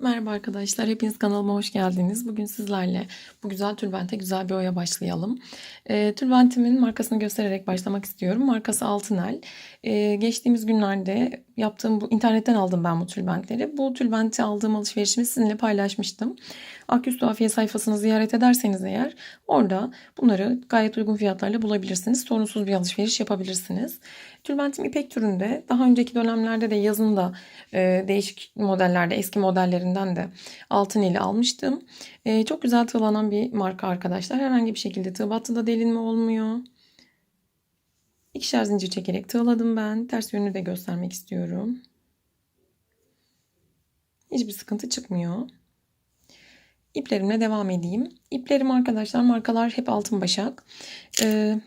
Merhaba arkadaşlar, hepiniz kanalıma hoş geldiniz. Bugün sizlerle bu güzel tülbente güzel bir oya başlayalım. E, tülbentimin markasını göstererek başlamak istiyorum. Markası Altınel. E, geçtiğimiz günlerde yaptığım bu internetten aldım ben bu tülbentleri. Bu tülbenti aldığım alışverişimi sizinle paylaşmıştım. Akyüz Tuhafiye sayfasını ziyaret ederseniz eğer orada bunları gayet uygun fiyatlarla bulabilirsiniz. Sorunsuz bir alışveriş yapabilirsiniz. Tülbentim ipek türünde. Daha önceki dönemlerde de yazında e, değişik modellerde, eski modellerinden de altın eli almıştım. E, çok güzel tığlanan bir marka arkadaşlar. Herhangi bir şekilde tığ battıda delinme olmuyor. İkişer zincir çekerek tığladım ben. Ters yönünü de göstermek istiyorum. Hiçbir sıkıntı çıkmıyor. İplerimle devam edeyim. İplerim arkadaşlar markalar hep altın başak. Ee,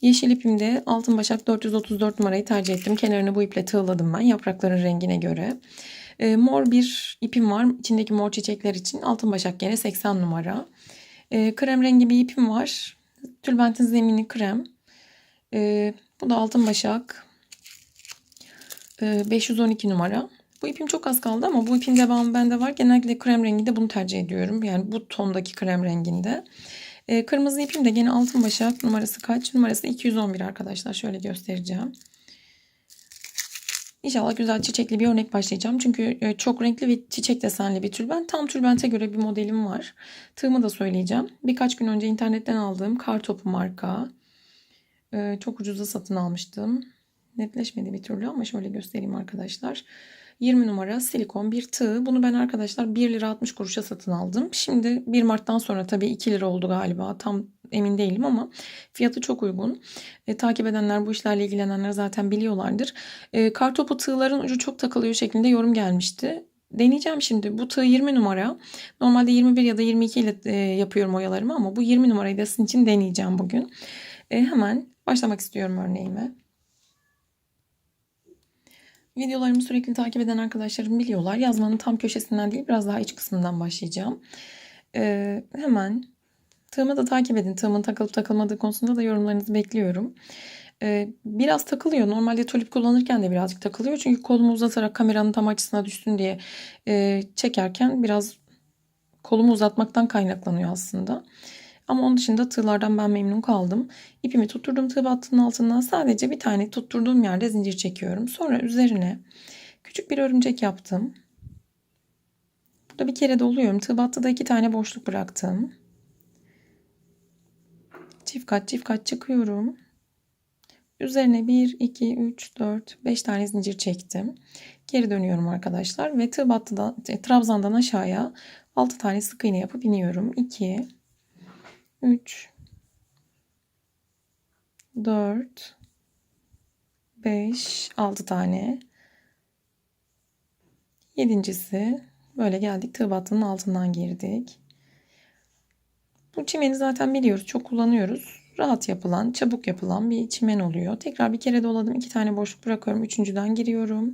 yeşil ipimde altın başak 434 numarayı tercih ettim. Kenarını bu iple tığladım ben yaprakların rengine göre. Ee, mor bir ipim var. İçindeki mor çiçekler için altın başak gene 80 numara. Ee, krem rengi bir ipim var. Tülbentin zemini krem. Ee, bu da altın başak. Ee, 512 numara. Bu ipim çok az kaldı ama bu ipin devamı bende var. Genellikle krem renginde bunu tercih ediyorum. Yani bu tondaki krem renginde. Ee, kırmızı ipim de gene altın başak. Numarası kaç? Numarası 211 arkadaşlar. Şöyle göstereceğim. İnşallah güzel çiçekli bir örnek başlayacağım. Çünkü e, çok renkli ve çiçek desenli bir tülbent. Tam tülbente göre bir modelim var. Tığımı da söyleyeceğim. Birkaç gün önce internetten aldığım Kartopu marka. Ee, çok ucuza satın almıştım. Netleşmedi bir türlü ama şöyle göstereyim arkadaşlar. 20 numara silikon bir tığ. Bunu ben arkadaşlar 1 lira 60 kuruşa satın aldım. Şimdi 1 Mart'tan sonra tabii 2 lira oldu galiba. Tam emin değilim ama fiyatı çok uygun. E, takip edenler bu işlerle ilgilenenler zaten biliyorlardır. E, kartopu tığların ucu çok takılıyor şeklinde yorum gelmişti. Deneyeceğim şimdi. Bu tığ 20 numara. Normalde 21 ya da 22 ile e, yapıyorum oyalarımı ama bu 20 numarayı da sizin için deneyeceğim bugün. E, hemen başlamak istiyorum örneğime. Videolarımı sürekli takip eden arkadaşlarım biliyorlar. Yazmanın tam köşesinden değil biraz daha iç kısmından başlayacağım. Ee, hemen tığımı da takip edin. Tığımın takılıp takılmadığı konusunda da yorumlarınızı bekliyorum. Ee, biraz takılıyor. Normalde tulip kullanırken de birazcık takılıyor. Çünkü kolumu uzatarak kameranın tam açısına düşsün diye e, çekerken biraz kolumu uzatmaktan kaynaklanıyor aslında. Ama onun dışında tığlardan ben memnun kaldım. İpimi tutturdum tığ battının altından sadece bir tane tutturduğum yerde zincir çekiyorum. Sonra üzerine küçük bir örümcek yaptım. Burada bir kere doluyorum. Tığ battıda iki tane boşluk bıraktım. Çift kat çift kat çıkıyorum. Üzerine 1, 2, 3, 4, 5 tane zincir çektim. Geri dönüyorum arkadaşlar. Ve tığ battıda, e, trabzandan aşağıya 6 tane sık iğne yapıp iniyorum. 2, 3 4 5 6 tane. Yedincisi böyle geldik tığ battının altından girdik. Bu çimeni zaten biliyoruz. Çok kullanıyoruz. Rahat yapılan, çabuk yapılan bir çimen oluyor. Tekrar bir kere doladım. iki tane boşluk bırakıyorum. Üçüncüden giriyorum.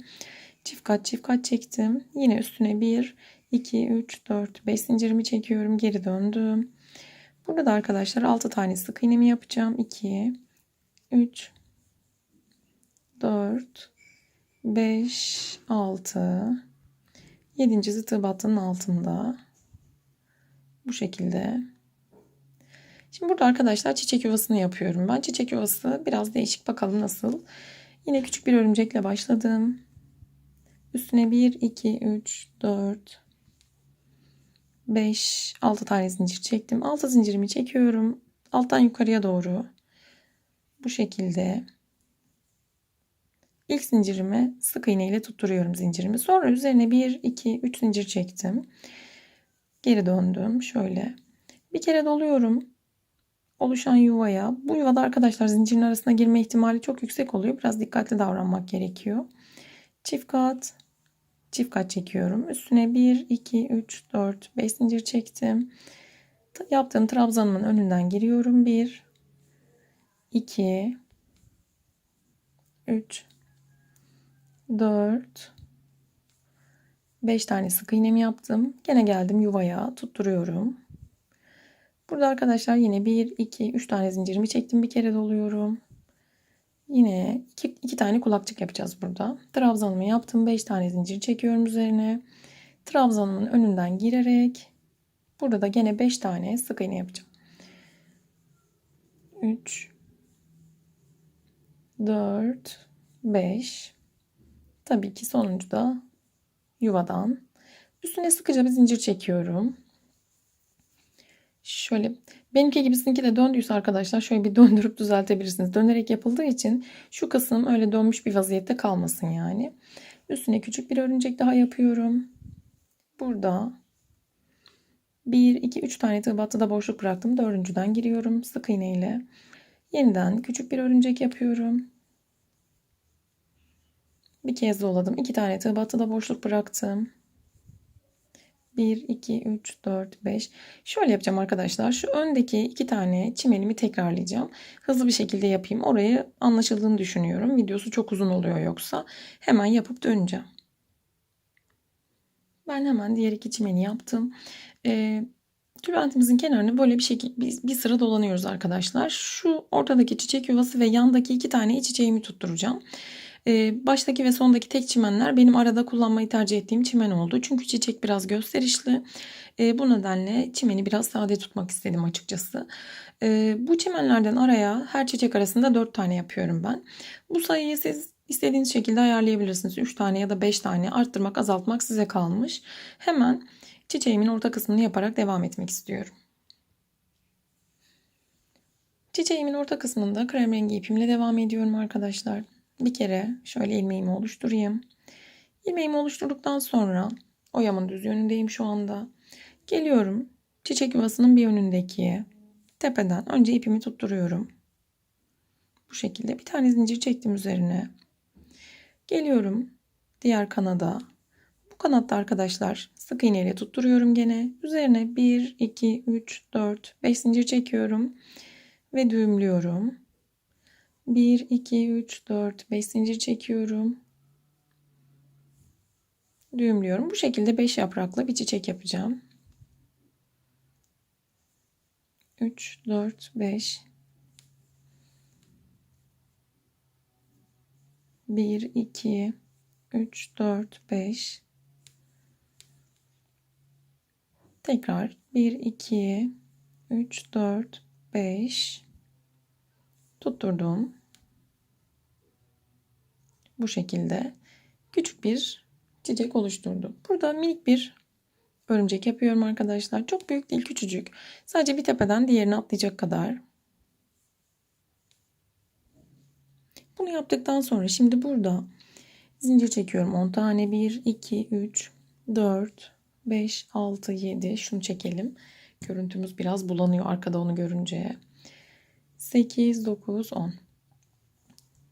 Çift kat çift kat çektim. Yine üstüne 1, 2, 3, 4, 5 zincirimi çekiyorum. Geri döndüm. Burada da arkadaşlar 6 tane sık iğnemi yapacağım. 2 3 4 5 6 7. tığ battının altında. Bu şekilde. Şimdi burada arkadaşlar çiçek yuvasını yapıyorum. Ben çiçek yuvası biraz değişik bakalım nasıl. Yine küçük bir örümcekle başladım. Üstüne 1 2 3 4 5 6 tane zincir çektim. 6 zincirimi çekiyorum. Alttan yukarıya doğru. Bu şekilde. İlk zincirimi sık iğne ile tutturuyorum zincirimi. Sonra üzerine 1 2 3 zincir çektim. Geri döndüm şöyle. Bir kere doluyorum. Oluşan yuvaya. Bu yuvada arkadaşlar zincirin arasına girme ihtimali çok yüksek oluyor. Biraz dikkatli davranmak gerekiyor. Çift kat çift kat çekiyorum. Üstüne 1, 2, 3, 4, 5 zincir çektim. Yaptığım trabzanımın önünden giriyorum. 1, 2, 3, 4, 5 tane sık iğnemi yaptım. Gene geldim yuvaya tutturuyorum. Burada arkadaşlar yine 1, 2, 3 tane zincirimi çektim. Bir kere doluyorum. Yine iki, iki tane kulakçık yapacağız burada. Trabzanımı yaptım. 5 tane zincir çekiyorum üzerine. trabzanımın önünden girerek burada da gene 5 tane sık iğne yapacağım. 3 4 5 Tabii ki sonuncu da yuvadan. Üstüne sıkıca bir zincir çekiyorum. Şöyle benimki gibi sizinki de döndüyse arkadaşlar şöyle bir döndürüp düzeltebilirsiniz. Dönerek yapıldığı için şu kısım öyle dönmüş bir vaziyette kalmasın yani. Üstüne küçük bir örümcek daha yapıyorum. Burada 1, 2, 3 tane tığ battıda boşluk bıraktım. Dördüncüden giriyorum sık iğne ile. Yeniden küçük bir örümcek yapıyorum. Bir kez doladım. 2 tane tığ battıda boşluk bıraktım. 1, 2, 3, 4, 5. Şöyle yapacağım arkadaşlar. Şu öndeki iki tane çimenimi tekrarlayacağım. Hızlı bir şekilde yapayım. Orayı anlaşıldığını düşünüyorum. Videosu çok uzun oluyor yoksa. Hemen yapıp döneceğim. Ben hemen diğer iki çimeni yaptım. Ee, tülbentimizin kenarını böyle bir şekilde bir, bir sıra dolanıyoruz arkadaşlar. Şu ortadaki çiçek yuvası ve yandaki iki tane çiçeğimi tutturacağım. Ee, baştaki ve sondaki tek çimenler benim arada kullanmayı tercih ettiğim çimen oldu. Çünkü çiçek biraz gösterişli. Ee, bu nedenle çimeni biraz sade tutmak istedim açıkçası. Ee, bu çimenlerden araya her çiçek arasında 4 tane yapıyorum ben. Bu sayıyı siz istediğiniz şekilde ayarlayabilirsiniz. 3 tane ya da 5 tane arttırmak azaltmak size kalmış. Hemen çiçeğimin orta kısmını yaparak devam etmek istiyorum. Çiçeğimin orta kısmında krem rengi ipimle devam ediyorum arkadaşlar. Bir kere şöyle ilmeğimi oluşturayım. İlmeğimi oluşturduktan sonra oyamın düz yönündeyim şu anda. Geliyorum çiçek yuvasının bir yönündeki tepeden önce ipimi tutturuyorum. Bu şekilde bir tane zincir çektim üzerine. Geliyorum diğer kanada. Bu kanatta arkadaşlar sık iğne ile tutturuyorum gene. Üzerine 1, 2, 3, 4, 5 zincir çekiyorum ve düğümlüyorum. 1, 2, 3, 4, 5 zincir çekiyorum. Düğümlüyorum. Bu şekilde 5 yapraklı bir çiçek yapacağım. 3, 4, 5. 1, 2, 3, 4, 5. Tekrar 1, 2, 3, 4, 5. Tutturdum bu şekilde küçük bir çiçek oluşturdum. Burada minik bir örümcek yapıyorum arkadaşlar. Çok büyük değil küçücük. Sadece bir tepeden diğerini atlayacak kadar. Bunu yaptıktan sonra şimdi burada zincir çekiyorum. 10 tane 1, 2, 3, 4, 5, 6, 7. Şunu çekelim. Görüntümüz biraz bulanıyor arkada onu görünce. 8, 9, 10.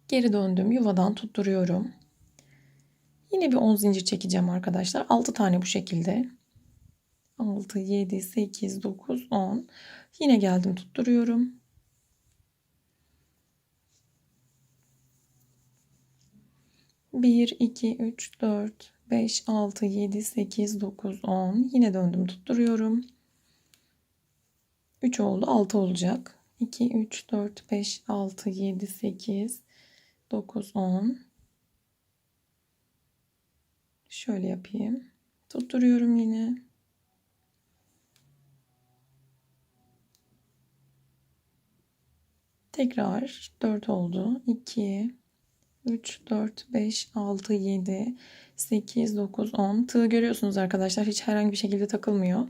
Geri döndüm. Yuvadan tutturuyorum. Yine bir 10 zincir çekeceğim arkadaşlar. 6 tane bu şekilde. 6, 7, 8, 9, 10. Yine geldim tutturuyorum. Bir, iki, üç, dört, beş, altı, yedi, sekiz, dokuz, on. Yine döndüm tutturuyorum. Üç oldu. Altı olacak. 2, 3, 4, 5, 6, 7, 8, 9, 10. Şöyle yapayım. Tutturuyorum yine. Tekrar 4 oldu. 2, 3, 4, 5, 6, 7, 8, 9, 10. Tığ görüyorsunuz arkadaşlar. Hiç herhangi bir şekilde takılmıyor.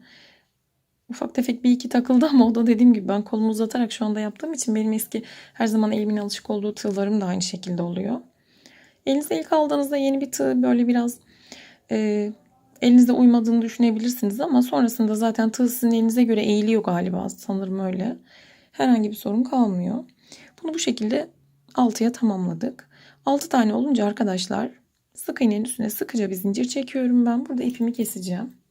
Ufak tefek bir iki takıldı ama o da dediğim gibi ben kolumu uzatarak şu anda yaptığım için benim eski her zaman elimin alışık olduğu tığlarım da aynı şekilde oluyor. Elinize ilk aldığınızda yeni bir tığ böyle biraz e, elinizde uymadığını düşünebilirsiniz ama sonrasında zaten tığ sizin elinize göre eğiliyor galiba sanırım öyle. Herhangi bir sorun kalmıyor. Bunu bu şekilde 6'ya tamamladık. 6 tane olunca arkadaşlar sık iğnenin üstüne sıkıca bir zincir çekiyorum ben. Burada ipimi keseceğim.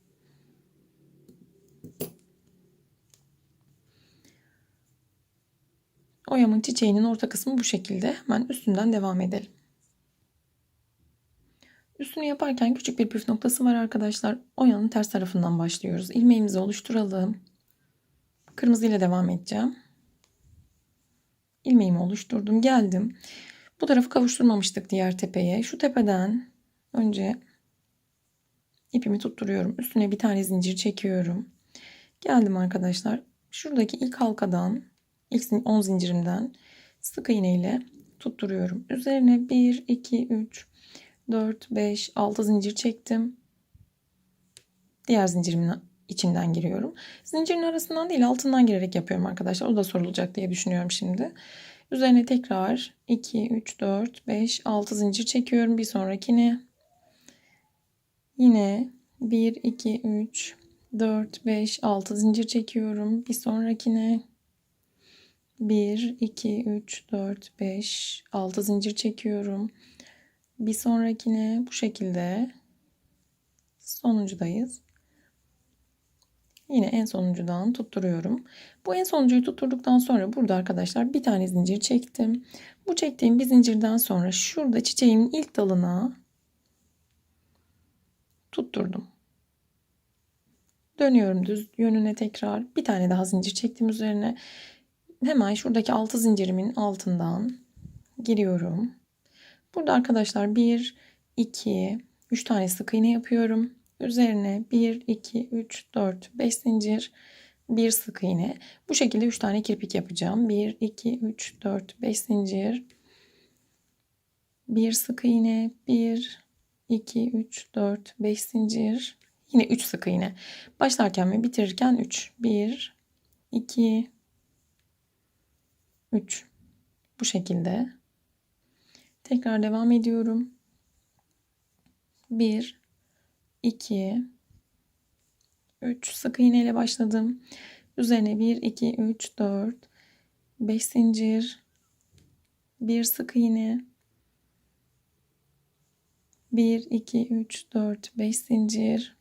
Oyamın çiçeğinin orta kısmı bu şekilde. Hemen üstünden devam edelim. Üstünü yaparken küçük bir püf noktası var arkadaşlar. Oyanın ters tarafından başlıyoruz. İlmeğimizi oluşturalım. Kırmızı ile devam edeceğim. İlmeğimi oluşturdum. Geldim. Bu tarafı kavuşturmamıştık diğer tepeye. Şu tepeden önce ipimi tutturuyorum. Üstüne bir tane zincir çekiyorum. Geldim arkadaşlar. Şuradaki ilk halkadan, ilk 10 zincirimden sık iğne ile tutturuyorum. Üzerine 1, 2, 3, 4, 5, 6 zincir çektim. Diğer zincirimin içinden giriyorum. Zincirin arasından değil altından girerek yapıyorum arkadaşlar. O da sorulacak diye düşünüyorum şimdi. Üzerine tekrar 2, 3, 4, 5, 6 zincir çekiyorum. Bir sonrakine yine 1, 2, 3, 4, 5, 6 zincir çekiyorum. Bir sonrakine 1, 2, 3, 4, 5, 6 zincir çekiyorum. Bir sonrakine bu şekilde sonuncudayız. Yine en sonuncudan tutturuyorum. Bu en sonuncuyu tutturduktan sonra burada arkadaşlar bir tane zincir çektim. Bu çektiğim bir zincirden sonra şurada çiçeğimin ilk dalına tutturdum. Dönüyorum düz yönüne tekrar. Bir tane daha zincir çektim üzerine. Hemen şuradaki altı zincirimin altından giriyorum. Burada arkadaşlar 1, 2, 3 tane sık iğne yapıyorum. Üzerine 1, 2, 3, 4, 5 zincir, bir sık iğne. Bu şekilde 3 tane kirpik yapacağım. 1, 2, 3, 4, 5 zincir. Bir sık iğne, 1, 2, 3, 4, 5 zincir. Yine 3 sık iğne. Başlarken ve bitirirken 3. 1, 2, 3. Bu şekilde. Tekrar devam ediyorum. 1, 2, 3 sık iğne ile başladım. Üzerine 1, 2, 3, 4, 5 zincir, 1 sık iğne, 1, 2, 3, 4, 5 zincir,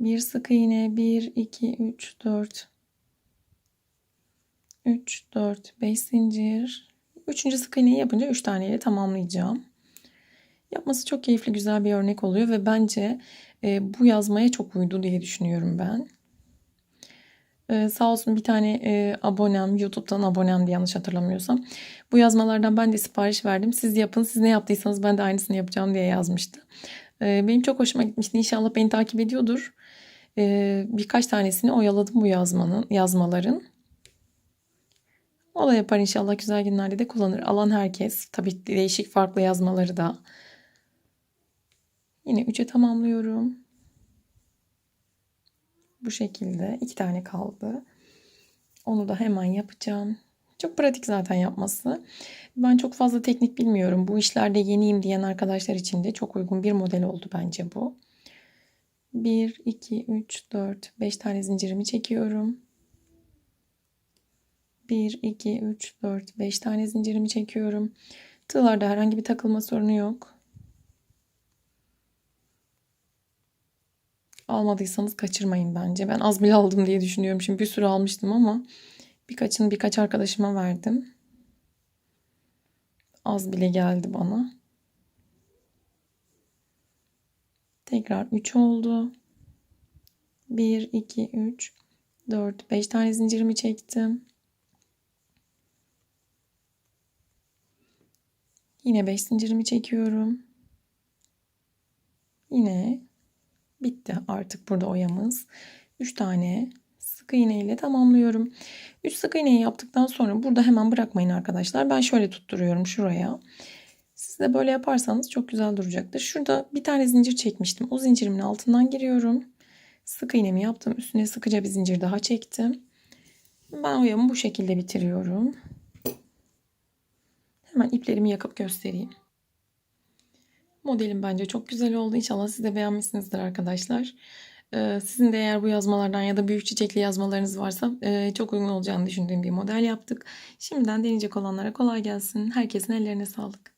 1 sık iğne, 1, 2, 3, 4, 3, 4, 5 zincir. Üçüncü sık iğneyi yapınca 3 tane ile tamamlayacağım. Yapması çok keyifli, güzel bir örnek oluyor ve bence e, bu yazmaya çok uydu diye düşünüyorum ben. Ee, sağ olsun bir tane e, abonem, YouTube'dan abonem diye yanlış hatırlamıyorsam. Bu yazmalardan ben de sipariş verdim. Siz yapın, siz ne yaptıysanız ben de aynısını yapacağım diye yazmıştı. Ee, benim çok hoşuma gitmişti. İnşallah beni takip ediyordur. Ee, birkaç tanesini oyaladım bu yazmanın, yazmaların. O da yapar inşallah güzel günlerde de kullanır. Alan herkes. Tabii değişik farklı yazmaları da. Yine 3'e tamamlıyorum. Bu şekilde iki tane kaldı. Onu da hemen yapacağım. Çok pratik zaten yapması. Ben çok fazla teknik bilmiyorum. Bu işlerde yeniyim diyen arkadaşlar için de çok uygun bir model oldu bence bu. 1, 2, 3, 4, 5 tane zincirimi çekiyorum. 1, 2, 3, 4, 5 tane zincirimi çekiyorum. Tığlarda herhangi bir takılma sorunu yok. Almadıysanız kaçırmayın bence. Ben az bile aldım diye düşünüyorum. Şimdi bir sürü almıştım ama birkaçını birkaç arkadaşıma verdim. Az bile geldi bana. Tekrar 3 oldu. 1, 2, 3, 4, 5 tane zincirimi çektim. Yine 5 zincirimi çekiyorum. Yine Bitti artık burada oyamız. 3 tane sık iğne ile tamamlıyorum. 3 sık iğneyi yaptıktan sonra burada hemen bırakmayın arkadaşlar. Ben şöyle tutturuyorum şuraya. Siz de böyle yaparsanız çok güzel duracaktır. Şurada bir tane zincir çekmiştim. O zincirimin altından giriyorum. Sık iğnemi yaptım. Üstüne sıkıca bir zincir daha çektim. Ben oyamı bu şekilde bitiriyorum. Hemen iplerimi yakıp göstereyim. Modelim bence çok güzel oldu. İnşallah siz de beğenmişsinizdir arkadaşlar. Ee, sizin de eğer bu yazmalardan ya da büyük çiçekli yazmalarınız varsa e, çok uygun olacağını düşündüğüm bir model yaptık. Şimdiden deneyecek olanlara kolay gelsin. Herkesin ellerine sağlık.